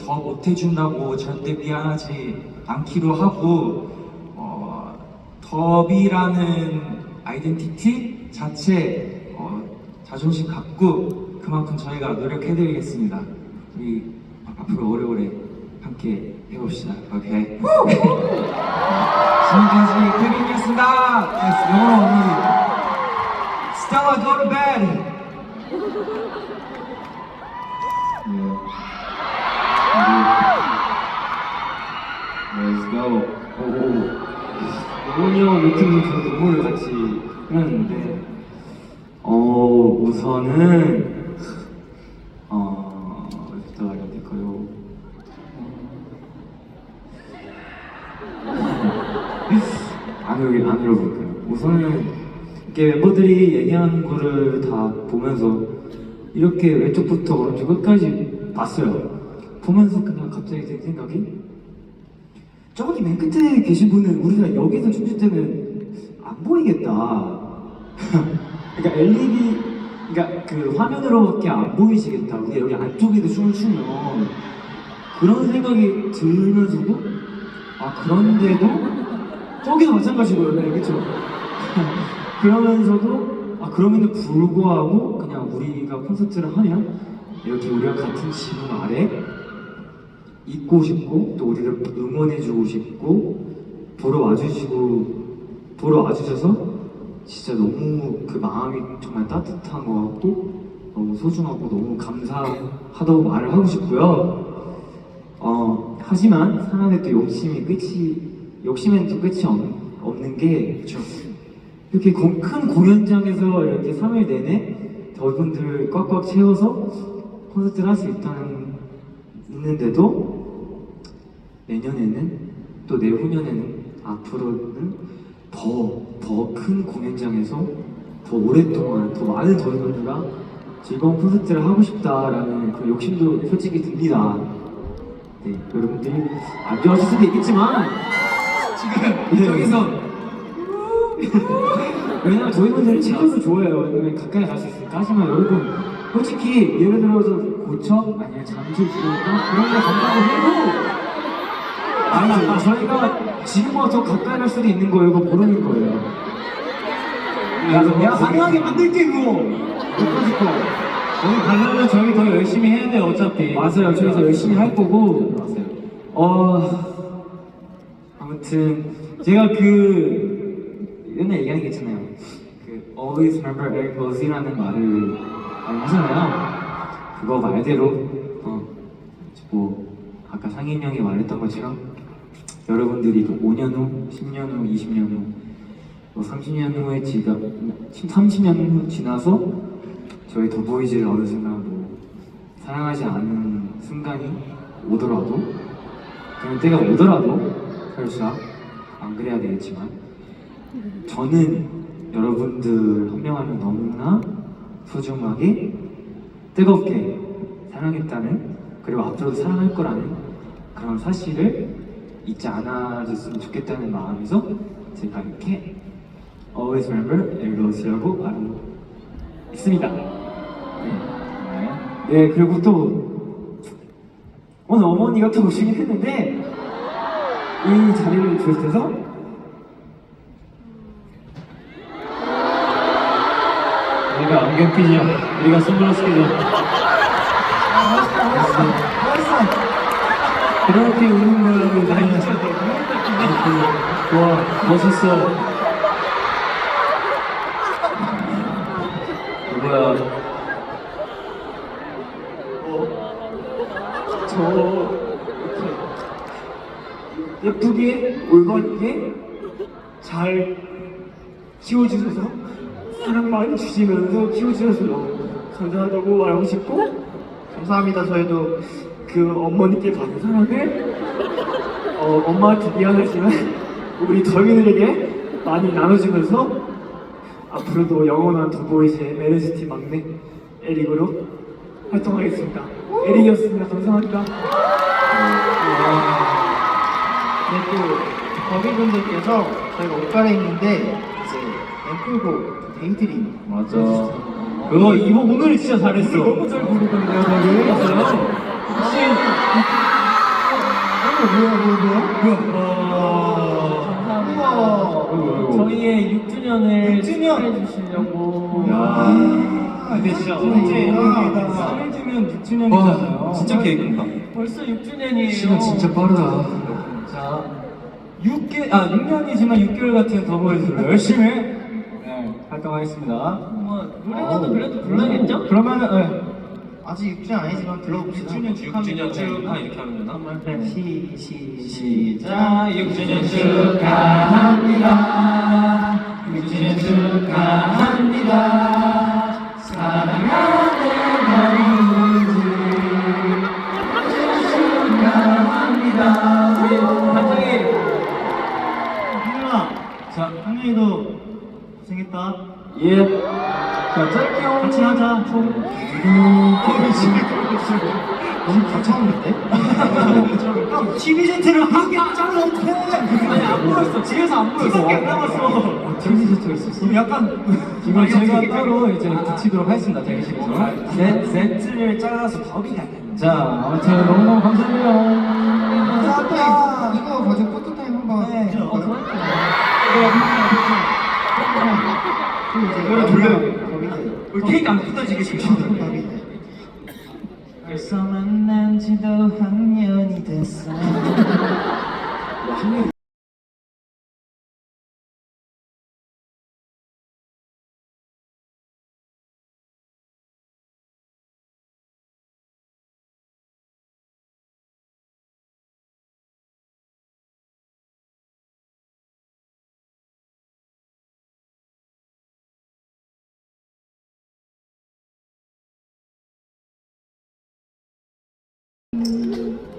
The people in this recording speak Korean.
더 못해준다고 절대 미안하지 않기로 하고 어, 더비라는 아이덴티티 자체 어, 자존심 갖고 그만큼 저희가 노력해드리겠습니다. 우리 앞으로 오래오래 함께 해봅시다. 오케이. 지금까지 케빈이었습니다. Yes, 영어로 언니. Stella, go to bed. Let's go. 오. 영훈이 형 미팅도 저 눈물을 같이 흘렸는데, 어, 우선은, 어, 어디부터 말해야 될까요? 안 울게, 안 울어볼게요. 우선은, 이렇게 멤버들이 얘기하는 거를 다 보면서, 이렇게 왼쪽부터 오른쪽 끝까지 봤어요. 보면서 그냥 갑자기 든 생각이, 저기 맨 끝에 계신 분은 우리가 여기서 춤출 때는 안 보이겠다. 그러니까 LED, 그러니까 그 화면으로밖에 안 보이시겠다. 우리가 여기 안쪽에서 춤을 추면 그런 생각이 들면서도 아 그런데도 저기도 마찬가지고요, 네, 그렇죠? 그러면서도 아 그럼에도 불구하고 그냥 우리가 콘서트를 하면 이렇게 우리가 같은 지붕 아래 있고 싶고 또 우리를 응원해주고 싶고 보러 와주시고 보러 와주셔서 진짜 너무 그 마음이 정말 따뜻한 것 같고 너무 소중하고 너무 감사하다고 말을 하고 싶고요. 어 하지만 사람의 또 욕심이 끝이 욕심엔 또 끝이 없, 없는 게 이렇게 공- 큰 공연장에서 이렇게 3일 내내 저분들 꽉꽉 채워서 콘서트를 할 수 있다는 있는데도 내년에는 또 내후년에는 앞으로는 더 더 큰 공연장에서 더 오랫동안 더 많은 저희들과 즐거운 콘서트를 하고 싶다라는 그 욕심도 솔직히 듭니다. 네, 여러분들이 안 좋아하실 수도 있겠지만 지금 네. 이쪽에서 왜냐면 저희 분들은 체력도 좋아요. 왜냐면 가까이 갈 수 있으니까. 하지만 여러분, 솔직히 예를 들어서 고쳐? 아니면 잠실 지르니까 그런 거 간다고 해도 아니, 저희가 지금보다 더 가까이 갈 수도 있는 거예요. 이거 모르는 거예요. 야, 가능하게 만들게, 그거! 못가질 거. 여기 가려면 저희 더 열심히 해야 돼요 어차피 맞아요. 저희 더 열심히 할 거고. 어, 아무튼, 제가 그, 옛날 얘기하는 게 있잖아요. 그, always remember Eric Rose라는 말을 많이 하잖아요. 그거 말대로, 어, 뭐, 아까 상인 형이 말했던 것처럼, 여러분들이 그 5년 후, 10년 후, 20년 후, 뭐 30년 후에 지가, 30년 후 지나서, 저희 더보이즈를 어느 순간 뭐, 사랑하지 않은 순간이 오더라도 그런 때가 오더라도 설사 안 그래야 되겠지만 저는 여러분들 한명한명 너무나 소중하게 뜨겁게 사랑했다는 그리고 앞으로도 사랑할 거라는 그런 사실을 잊지 않아줬으면 좋겠다는 마음에서 제가 이렇게 Always Remember Eros라고 말하고 있습니다. 네. 네, 그리고 또 오늘 어머니가 또 오시긴 했는데 이 자리를 주셔서 우리가 안경 끼죠 우리가 선글라스 끼죠 그렇게 우는 거라고 나는 와 멋있어. 누구야? 저 이렇게 예쁘게 올바르게 잘 키워주셔서 사랑 많이 주시면서 키워주셔서 감사하다고 말하고 싶고 감사합니다. 저희도 그 어머니께 받은 사랑을 어, 엄마한테 미안하지만 우리 저희들에게 많이 나눠주면서 앞으로도 영원한 더보이즈의 메르시티 막내 에릭으로 활동하겠습니다. 에릭이었습니다. 감사합니다. 네, 또 거기분들께서 저희가 옷 갈아입는데 이제 앵콜곡 데이드림 맞아 그거 이거 오늘 진짜 잘했어 너무 잘 부르던데요, 거기. 혹시 우와. 저희의 6주년을 6주년. 축하해 주시려고. 야, 근데 진짜 언제 감사합니다. 3일 뒤면 6주년이잖아요. 와, 진짜 계획인가? 벌써 6주년이에요. 시간 진짜 빠르다. 자, 6개, 아, 6년이지만 6개월 같은 더보이즈로 열심히 네, 활동하겠습니다. 뭐, 노래라도 그래도 불러야겠죠? 그러면은, 네. 아직 6주년 아니지만 불러봅시다. 6주년 축하 이렇게 하면 되나? 네. 시, 시, 시작. 6주년 축하합니다. 6주년 축하합니다. 축하합니다. 우리 갑자기 한준아, 자, 한준이도 고생했다. 예. 자, 짧게요. 같이 하자. 좀. 너무 거창한데? 형, TV 제트를 한개 짱 못해. 아니, 안 보였어. 뒤에서 안 보였어. 뒤밖에 안 남았어. 대기실에 있었어. 약간 이건 제가 따로 이제 붙이도록 하겠습니다. 대기실에서. 세, 세트를 잘라서 더비가 자, 아무튼 너무너무 감사해요. 감사합니다. 이거 가지고 포토타임 한번. 네. 해줘. 어, 좋아요. 이거를 돌려. 케이크 안 뜯어지게 지금. 벌써 만난 지도 한 년이 됐어. Música